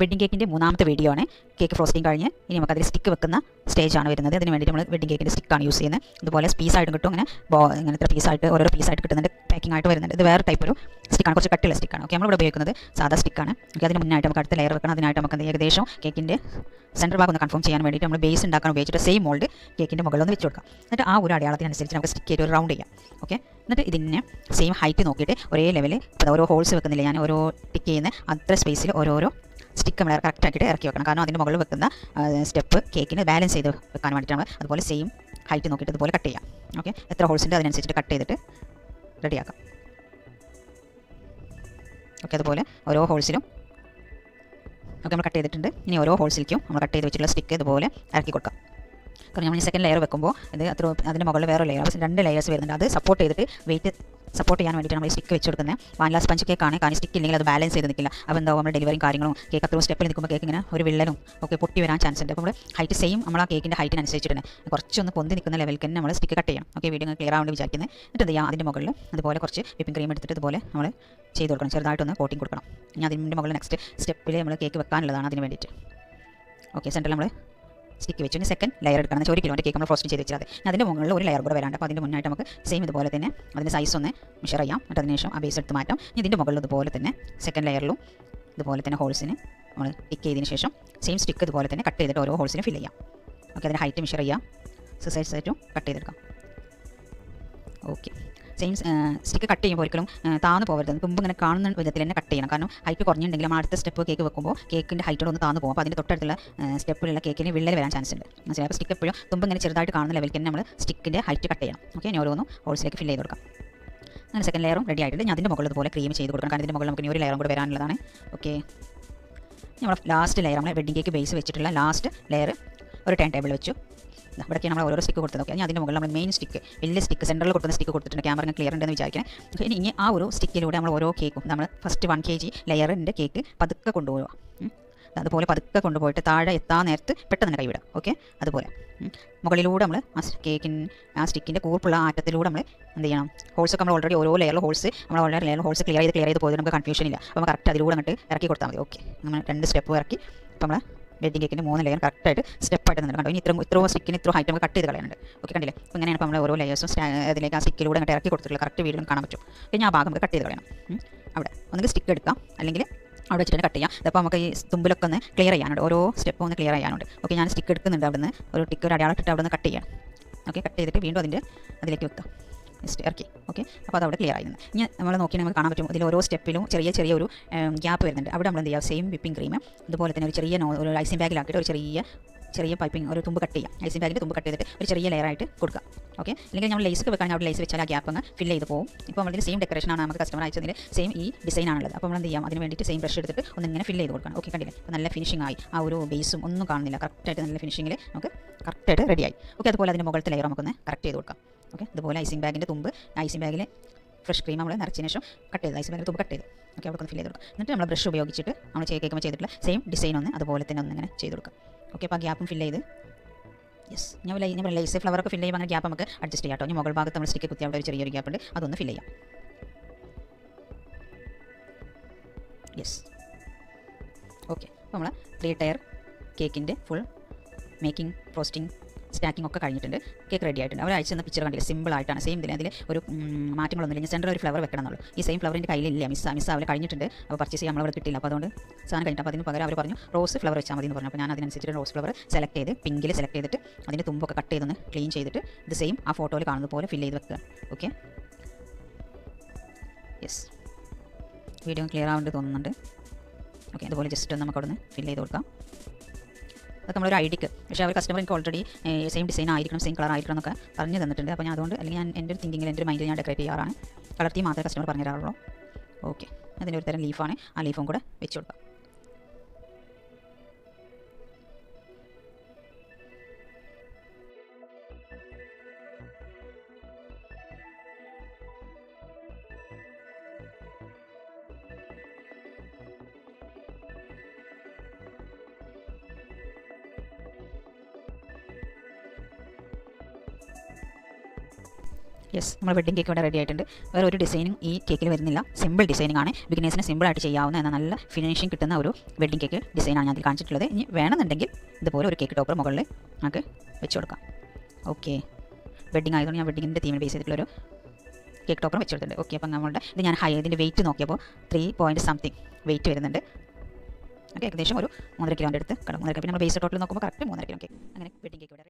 Wedding കേക്കിന്റെ മൂന്നാമത്തെ video ആണ്. കേക്ക് ഫ്രോസ്റ്റിംഗ് കഴിഞ്ഞ് ഇനി നമുക്ക് അതിൽ സ്റ്റിക്ക് വെക്കുന്ന സ്റ്റേജാണ് വരുന്നത്. അതിന് വേണ്ടി നമ്മൾ വെഡിങ് കേക്കിന്റെ സ്റ്റിക്കാണ് യൂസ് ചെയ്യുന്നത്. അതുപോലെ പീസായിട്ടും കിട്ടും. അങ്ങനെ ബോ ഇങ്ങനത്തെ പീസായിട്ട് ഓരോ പീസായിട്ട് കിട്ടുന്നുണ്ട്. പാക്കിംഗ് ആയിട്ട് വരുന്നുണ്ട്. ഇത് വേറെ ടൈപ്പ് ഒരു സ്റ്റിക്കാണ് കുറച്ച് കട്ടിയുള്ള സ്റ്റിക്കാണ് ഓക്കെ നമ്മളിവിടെ ഉപയോഗിക്കുന്നത് സാധാ സ്റ്റിക്കാണ് ഓക്കെ അതിന് മുന്നായിട്ട് നമുക്ക് അടുത്ത ലെയർ വെക്കണം. അതിനായിട്ട് നമുക്ക് ഏകദേശം കേക്കിന്റെ സെന്റർ ഭാഗം ഒന്ന് കൺഫേം ചെയ്യാൻ വേണ്ടിയിട്ട് നമ്മൾ ബേസ് ഉണ്ടാക്കാൻ ഉപയോഗിച്ചിട്ട് സെയിം മോൾഡ് കേക്കിന്റെ മുകളിൽ ഒന്ന് വെച്ച് കൊടുക്കാം. എന്നിട്ട് ആ ഒരു അടയാളത്തിനനുസരിച്ച് നമുക്ക് സ്റ്റിക്ക് ചെയ്ത് ഒരു റൗണ്ട് ചെയ്യാം. ഓക്കെ എന്നിട്ട് ഇതിനെ സെയിം ഹൈറ്റ് നോക്കിയിട്ട് ഒരേ ലെവലിൽ ഓരോ ഹോൾസ് വെക്കുന്നില്ല? ഞാൻ ഓരോ ടിക്ക് ചെയ്യുന്ന അത്ര സ്പേസിൽ ഓരോരോ സ്റ്റിക്ക് നമ്മൾ കറക്റ്റ് ആക്കിയിട്ട് ഇറക്കി വെക്കണം. കാരണം അതിന്റെ മുകളിൽ വെക്കുന്ന സ്റ്റെപ്പ് കേക്കിന് ബാലൻസ് ചെയ്ത് വെക്കാൻ വേണ്ടിയിട്ടാണ് അതുപോലെ സെയിം ഹൈറ്റ് നോക്കിയിട്ട് ഇതുപോലെ കട്ട് ചെയ്യാം. ഓക്കെ എത്ര ഹോൾസിന്റെ അതിനനുസരിച്ചിട്ട് കട്ട് ചെയ്തിട്ട് റെഡിയാക്കാം. ഓക്കെ അതുപോലെ ഓരോ ഹോൾസിലും ഒക്കെ നമ്മൾ കട്ട് ചെയ്തിട്ടുണ്ട്. ഇനി ഓരോ ഹോൾസിലേക്കും നമ്മൾ കട്ട് ചെയ്ത് വെച്ചിട്ടുള്ള സ്റ്റിക്ക് ഇതുപോലെ ഇറക്കി കൊടുക്കാം. കാരണം നമ്മൾ സെക്കൻഡ് ലെയർ വെക്കുമ്പോൾ ഇത് അത്ര അതിന്റെ മുകളിൽ വേറെ ലെയർ രണ്ട് ലെയേഴ്സ് വരുന്നുണ്ട്. അത് സപ്പോർട്ട് ചെയ്തിട്ട് വെയിറ്റ് സപ്പോർട്ട് ചെയ്യാൻ വേണ്ടിയിട്ട് നമ്മൾ സ്റ്റിക്ക് വെച്ച് കൊടുക്കുന്നത് വാനില സ്പഞ്ച് കേക്കാണ് കാരണം സ്റ്റിക്ക് ഇല്ലെങ്കിൽ അത് ബാലൻസ് ചെയ്ത് നിൽക്കില്ല. അപ്പോൾ എന്താവും? നമ്മുടെ ഡെലിവറിയും കാര്യങ്ങളും കേക്ക് അത്രയും സ്റ്റെപ്പിൽ നിൽക്കുമ്പോൾ കേക്ക് ഇങ്ങനെ ഒരു വിള്ളലും ഒക്കെ പൊട്ടി വരാൻ ചാൻസ് ഉണ്ട്. അപ്പോൾ നമ്മൾ ഹൈറ്റ് സെയിം നമ്മൾ ആ കേക്കിന്റെ ഹൈറ്റിനനുസരിച്ചിട്ട് കുറച്ചൊന്ന് പൊന്തി നിൽക്കുന്ന ലെവലിൽ തന്നെ നമ്മൾ സ്റ്റിക്ക് കട്ട് ചെയ്യണം. ഓക്കെ വീഡിയോ ക്ലിയർ ആവേണ്ടി വിചാരിക്കുന്നത് എന്നിട്ട് എന്ത് ചെയ്യാം അതിന്റെ മുകളിൽ അതുപോലെ കുറച്ച് വിപ്പിംഗ് ക്രീം എടുത്തിട്ട് ഇതുപോലെ നമ്മൾ ചെയ്ത് കൊടുക്കണം. ചെറുതായിട്ടൊന്ന് കോട്ടിങ് കൊടുക്കണം. ഇനി അതിന്റെ മുകളിൽ നെക്സ്റ്റ് സ്റ്റെപ്പിൽ നമ്മൾ കേക്ക് വെക്കാനുള്ളതാണ് അതിന് വേണ്ടിയിട്ട്. ഓക്കെ സെന്ററിൽ നമ്മൾ സ്റ്റിക്ക് വെച്ച് ഇനി സെക്കൻഡ് ലെയർ എടുക്കണം എന്ന് ഒരു കിലോന്റെ കേക്ക് നമ്മൾ ഫ്രോസ്റ്റ് ചെയ്ത് വെച്ചാൽ മതി അതിന്റെ മുകളിൽ ഒരു ലെയർ കൂടെ വരാണ്ട്. അപ്പോൾ അതിന്റെ മുന്നായിട്ട് നമുക്ക് സെയിം ഇതുപോലെ തന്നെ അതിന്റെ സൈസ് ഒന്ന് മെഷർ ചെയ്യാം. എന്നിട്ട് അതിന് ശേഷം ആ ബേസ് എടുത്ത് മാറ്റാം. ഇതിന്റെ മുകളിൽ ഇതുപോലെ തന്നെ സെക്കൻഡ് ലെയറിലും ഇതുപോലെ തന്നെ ഹോൾസിന് നമ്മൾ ടിക്ക് ചെയ്തതിന് ശേഷം സെയിം സ്റ്റിക്ക് ഇതുപോലെ തന്നെ കട്ട് ചെയ്തിട്ട് ഓരോ ഹോൾസിനും ഫില്ല് ചെയ്യാം. ഓക്കെ അതിന്റെ ഹൈറ്റ് മെഷർ ചെയ്യാം. സൈസ് ആയിട്ടും കട്ട് ചെയ്തെടുക്കാം. സെയിം സ്റ്റിക്ക് കട്ട് ചെയ്യുമ്പോൾ ഒരിക്കലും താന്ന് പോകരുത് തുമ്പ് ഇങ്ങനെ കാണുന്ന വിധത്തിൽ തന്നെ കട്ട് ചെയ്യണം. കാരണം ഹൈറ്റ് കുറഞ്ഞിട്ടുണ്ടെങ്കിൽ നമ്മൾ അടുത്ത സ്റ്റെപ്പ് കേക്ക് വെക്കുമ്പോൾ കേക്കിന്റെ ഹൈറ്റോട് ഒന്ന് താന്ന് പോകും. അപ്പോൾ അതിന്റെ തൊട്ടടുത്തുള്ള സ്റ്റെപ്പിലുള്ള കേക്കിന് വിള്ളൽ വരാൻ ചാൻസ് ഉണ്ട്. മനസ്സിലായി? അപ്പോൾ സ്റ്റിക്ക് എപ്പോഴും തുമ്പ് ഇങ്ങനെ ചെറുതായിട്ട് കാണുന്ന ലെവലിൽ തന്നെ നമ്മൾ സ്റ്റിക്കിന്റെ ഹൈറ്റ് കട്ട് ചെയ്യണം. ഓക്കെ ഇനി ഓരോന്നും ഹോൾസിലേക്ക് ഫില്ല് ചെയ്ത് കൊടുക്കാം. അങ്ങനെ സെക്കൻഡ് ലെയറും റെഡി ആയിട്ടുണ്ട്. ഞാൻ അതിന്റെ മുകളിൽ പോലെ ക്രീം ചെയ്ത് കൊടുക്കണം. കാരണം ഇതിന്റെ മുകളിൽ നമുക്ക് ഇനി ഒരു ലെയറും കൂടെ വരാനുള്ളതാണ്. ഓക്കെ നമ്മൾ ലാസ്റ്റ് ലെയർ നമ്മൾ വെഡിങ് കേക്ക് ബേസ് വെച്ചിട്ടുള്ള ലാസ്റ്റ് ലെയർ ഒരു ടേൺ ടേബിൾ വെച്ചു. ഇവിടേക്ക് നമ്മൾ ഓരോ സ്റ്റിക്ക് കൊടുത്തത് ഓക്കെ ഞാൻ അതിന്റെ മുകളിൽ നമ്മൾ മെയിൻ സ്റ്റിക്ക് വലിയ സ്റ്റിക്ക് സെന്ററിൽ കൊടുക്കുന്ന സ്റ്റിക്ക് കൊടുത്തിട്ടുണ്ട്. ക്യാമറ ക്ലിയർ ഉണ്ടെന്ന് വിചാരിക്കണം. ഇനി ഇനി ആ ഒരു സ്റ്റിക്കിലൂടെ നമ്മൾ ഓരോ കേക്കും നമ്മൾ ഫസ്റ്റ് വൺ കെ ജി ലെയറിന്റെ കേക്ക് പതുക്കെ കൊണ്ടുപോവുക. അതുപോലെ പതുക്കെ കൊണ്ടുപോയിട്ട് താഴെ എത്താൻ നേരത്ത് പെട്ടെന്ന് തന്നെ കൈവിടാം ഓക്കെ അതുപോലെ. മുകളിലൂടെ നമ്മൾ ആ കേക്കിൻ ആ സ്റ്റിക്കിന്റെ കൂർപ്പുള്ള ആറ്റത്തിലൂടെ നമ്മൾ എന്ത് ചെയ്യണം? ഹോൾസൊക്കെ നമ്മൾ ഓൾറെഡി ഓരോ ലെയറിൽ ഹോൾസ് നമ്മൾ ഓൾറെഡി ലെയർ ഹോൾസ് ക്ലിയർ ചെയ്ത് ക്ലിയർ ചെയ്ത് പോയത് നമുക്ക് കൺഫ്യൂഷൻ ഇല്ല. അപ്പോൾ കറക്റ്റ് അതിലൂടെ അങ്ങോട്ട് ഇറക്കി കൊടുത്താൽ മതി. ഓക്കെ നമ്മൾ രണ്ട് സ്റ്റെപ്പ് ഇറക്കി. അപ്പോൾ നമ്മൾ വെഡിങ് കേക്കിന്റെ മൂന്ന് ലെയർ കറക്റ്റായിട്ട് സ്റ്റെപ്പായിട്ട് നിന്ന് കണ്ടോ. ഇനി ഇത്ര ഇത്രയും സ്റ്റിക്കിന് ഇത്ര ഹൈറ്റ് നമുക്ക് കട്ട് ചെയ്ത് കളയുന്നുണ്ട് ഓക്കെ കണ്ടില്ലേ? അപ്പോൾ ഇങ്ങനെയാണ് നമ്മൾ ഓരോ ലെയേഴ്സും അതിലേക്ക് ആ സ്റ്റിക്കിലൂടെ അങ്ങോട്ട് ഇറക്കി കൊടുത്തിട്ടുള്ള കറക്റ്റ് വീഡിയോ കാണാൻ പറ്റും. പിന്നെ ആ ഭാഗം നമുക്ക് കട്ട് ചെയ്ത് കളയണം. അവിടെ. ഒന്നെങ്കിൽ സ്റ്റിക്ക് എടുക്കാം. അല്ലെങ്കിൽ അവിടെ വെച്ചിട്ട് കട്ട് ചെയ്യാം. അപ്പോൾ നമുക്ക് ഈ തുമ്പിലൊക്കെ ഒന്ന് ക്ലിയർ ചെയ്യാനുണ്ട്. ഓരോ സ്റ്റെപ്പ് ഒന്ന് ക്ലിയർ ചെയ്യാനുണ്ട്. ഓക്കെ ഞാൻ സ്റ്റിക്ക് എടുക്കുന്നുണ്ട് അവിടെ നിന്ന് ഒരു ടിക്ക് ഒരു അടയാളം ഇട്ടിട്ട് അവിടെ നിന്ന് കട്ട് ചെയ്യാം ഓക്കെ കട്ട് ചെയ്തിട്ട് വീണ്ടും അതിന്റെ അതിലേക്ക് വെക്കാം. ഇറക്കി ഓക്കെ അപ്പോൾ അതവിടെ ക്ലിയർ ആയി നിന്ന് ഇനി നമ്മൾ നോക്കി നമുക്ക് കാണാൻ പറ്റും. ഇതിൽ ഓരോ സ്റ്റെപ്പിലും ചെറിയ ചെറിയ ഒരു ഗ്യാപ്പ് വരുന്നുണ്ട്. അവിടെ നമ്മൾ എന്ത് ചെയ്യുക? സെയിം വിപ്പിംഗ് ക്രീം അതുപോലെ തന്നെ ഒരു ചെറിയ ഒരു ഐസിംഗ് ബാഗിലാക്കിയിട്ട് ഒരു ചെറിയ ചെറിയ പൈപ്പിംഗ് ഒരു തുമ്പ് കട്ട് ചെയ്യാം. ഐസിംഗ് ബാഗിന്റെ തുമ്പ് കട്ട് ചെയ്തിട്ട് ഒരു ചെറിയ ലെയറായിട്ട് കൊടുക്കുക. ഓക്കെ അല്ലെങ്കിൽ നമ്മൾ ലേസ് വെക്കാൻ അവിടെ ലേസ് വെച്ചാൽ ആ ഗ്യാപ്പ് അങ്ങ് ഫില്ല് ചെയ്ത് പോകും ഇപ്പോൾ നമ്മളിതിന് സെയിം ഡെക്കറേഷൻ ആണ് നമുക്ക് കസ്റ്റമർ അയച്ചതിൽ സെയിം ഈ ഡിസൈൻ ആണുള്ളത്. അപ്പോൾ നമ്മൾ എന്ത് ചെയ്യാം? അതിന് വേണ്ടിയിട്ട് സെയിം ബ്രഷ് എടുത്തിട്ട് ഒന്ന് ഇങ്ങനെ ഫില്ല് ചെയ്ത് കൊടുക്കണം. ഓക്കെ കണ്ടില്ലേ? അപ്പോൾ നല്ല ഫിനിഷിംഗ് ആയി. ആ ഒരു ബേസും ഒന്നും കാണുന്നില്ല. കറക്റ്റായിട്ട് നല്ല ഫിനിഷിംഗിൽ നമുക്ക് കറക്റ്റായിട്ട് റെഡിയായി ഓക്കെ അതുപോലെ അതിന്റെ മുകളിലത്തെ ലെയർ നമുക്കൊന്ന് കറക്റ്റ് ചെയ്ത് കൊടുക്കാം. ഓക്കെ? അതുപോലെ ഐസിംഗ് ബാഗിന്റെ തുമ്പ്. ഐസിംഗ് ബാഗിൽ ഫ്രഷ് ക്രീം നമ്മൾ നിറച്ചതിന് ശേഷം കട്ട് ചെയ്ത് ഐസിംഗ് ബാഗിൽ തുമ്പ് കട്ട് ചെയ്ത്. ഓക്കെ? അവിടെ ഒന്ന് ഫില്ല് ചെയ്ത് കൊടുക്കാം എന്നിട്ട് നമ്മൾ ബ്രഷ് ഉപയോഗിച്ചിട്ട് നമ്മൾ കേൾക്കുമ്പോൾ ചെയ്തിട്ടുള്ള സെയിം ഡിസൈൻ ഒന്ന് അതുപോലെ തന്നെ ഒന്ന് ഇങ്ങനെ ചെയ്ത് കൊടുക്കാം ഓക്കെ? അപ്പോൾ ആ ഗ്യാപ്പും ഫില്ല് ചെയ്ത്. യെസ് ഞാൻ ലൈ ഞാൻ ലൈസ് ഫ്ലവറൊക്കെ ഫില്ല് ചെയ്യുമ്പോൾ അങ്ങനെ ഗ്യാപ്പ് നമുക്ക് അഡ്ജസ്റ്റ് ചെയ്യാം കേട്ടോ. ഇനി മുകൾ ഭാഗത്ത് നമ്മൾ സ്റ്റിക്ക് കുത്തി അവിടെ ഒരു ചെറിയൊരു ഗ്യാപ്പ് ഉണ്ട്. അതൊന്ന് ഫില്ല് ചെയ്യാം. Yes okay? അപ്പോൾ നമ്മൾ ത്രീ ടയർ കേക്കിന്റെ ഫുൾ മേക്കിംഗ് ഫ്രോസ്റ്റിംഗ് സ്റ്റാക്കിംഗ് ഒക്കെ കഴിഞ്ഞിട്ടുണ്ട്. കേക്ക് റെഡി ആയിട്ടുണ്ട്. അവർ അയച്ചു തന്ന പിക്ചർ കണ്ടില്ല? സിമ്പിൾ ആയിട്ടാണ്. സെയിം ഇതിൽ അതിൽ ഒരു മാറ്റങ്ങളൊന്നുമില്ല. ഇനി സെന്ററിൽ ഒരു ഫ്ലവർ വെക്കണം എന്നുള്ളൂ ഈ സെയിം ഫ്ലവറിന്റെ കയ്യിലില്ല. മിസ് മിസ് അവർ കഴിഞ്ഞിട്ടുണ്ട്. അപ്പോൾ പർച്ചേസ് ചെയ്യാൻ നമ്മളവിടെ കിട്ടില്ല അപ്പോൾ അതുകൊണ്ട് സാധനം കഴിഞ്ഞിട്ട് അപ്പോൾ അതിന് പകരം അവർ പറഞ്ഞു റോസ് ഫ്ലവർ വെച്ചാൽ മതി എന്ന് പറഞ്ഞു. അപ്പോൾ ഞാൻ അതിനനുസരിച്ച് റോസ് ഫ്ലവർ സെലക്ട് ചെയ്ത് പിങ്കിൽ സെലക്ട് ചെയ്തിട്ട് അതിന്റെ തുമ്പൊക്കെ കട്ട് ചെയ്തൊന്ന് ക്ലീൻ ചെയ്തിട്ട് ഇത് സെയിം ആ ഫോട്ടോയിൽ കാണുന്ന പോലെ ഫില്ല് ചെയ്ത് വെക്കുക. ഓക്കെ യെസ് വീഡിയോ ക്ലിയർ ആവേണ്ടി തോന്നുന്നുണ്ട്. ഓക്കെ അതുപോലെ ജസ്റ്റ് ഒന്ന് നമുക്ക് അവിടെ നിന്ന് ഫില്ല് ചെയ്ത് കൊടുക്കാം. അതൊക്കെ നമ്മളൊരു ഐഡിക്ക്. പക്ഷേ അവർ കസ്റ്റമർ എനിക്ക് ഓൾറെഡി സെയിം ഡിസൈൻ ആയിരിക്കണം സെയിം കളർ ആയിരിക്കണം എന്നൊക്കെ പറഞ്ഞു തന്നിട്ടുണ്ട്. അപ്പോൾ ഞാൻ അതുകൊണ്ട് അല്ലെങ്കിൽ ഞാൻ എന്റെ ഒരു തിങ്കിങ്ങിൽ എന്റെ ഒരു മൈൻഡിൽ ഞാൻ ഡെക്കറേറ്റ് ചെയ്യാറാണ്. കളർ തീം മാത്രമേ കസ്റ്റമർ പറഞ്ഞു തരാറുള്ളൂ ഓക്കെ അതിന്റെ ഒരു തരം ലീഫാണ് ആ ലീഫും കൂടെ വെച്ച് കൊടുക്കാം. യെസ് നമ്മൾ വെഡിങ് കേക്ക് ഇവിടെ റെഡി ആയിട്ടുണ്ട്. വേറെ ഒരു ഡിസൈനും ഈ കേക്കിൽ വരുന്നില്ല. സിമ്പിൾ ഡിസൈനിങ് ആണ്. ബിഗിനേഴ്സിന് സിമ്പിളായിട്ട് ചെയ്യാവുന്ന എന്നാൽ നല്ല ഫിനിഷിംഗ് കിട്ടുന്ന ഒരു വെഡിങ് കേക്ക് ഡിസൈനാണ് ഞാൻ അതിൽ കാണിച്ചിട്ടുള്ളത്. ഇനി വേണമെന്നുണ്ടെങ്കിൽ ഇതുപോലെ ഒരു കേക്ക് ടോപ്പർ മുകളിൽ നമുക്ക് വെച്ച് കൊടുക്കാം. ഓക്കെ വെഡിങ് ആയതുകൊണ്ട് ഞാൻ വെഡിങ്ങിന്റെ തീമിൽ ബേസ് ചെയ്തിട്ടുള്ളൊരു കേക്ക് ടോപ്പർ വെച്ച് കൊടുത്തിട്ടുണ്ട്. ഓക്കെ അപ്പം നമ്മളുടെ ഇത് ഞാൻ ഹൈ ഇതിന്റെ വെയിറ്റ് നോക്കിയപ്പോൾ ത്രീ പോയിന്റ് സംതിങ് വെയിറ്റ് വരുന്നുണ്ട്. ഓക്കെ ഏകദേശം ഒരു മൂന്നര കിലോന്റെ അടുത്ത് കിടക്കും മൂന്നര പിന്നെ നമ്മൾ ബേസ് ടോട്ടൽ നോക്കുമ്പോൾ കറക്റ്റ് മൂന്നര കിലോ കേക്ക് അങ്ങനെ വെഡിങ് കേക്ക്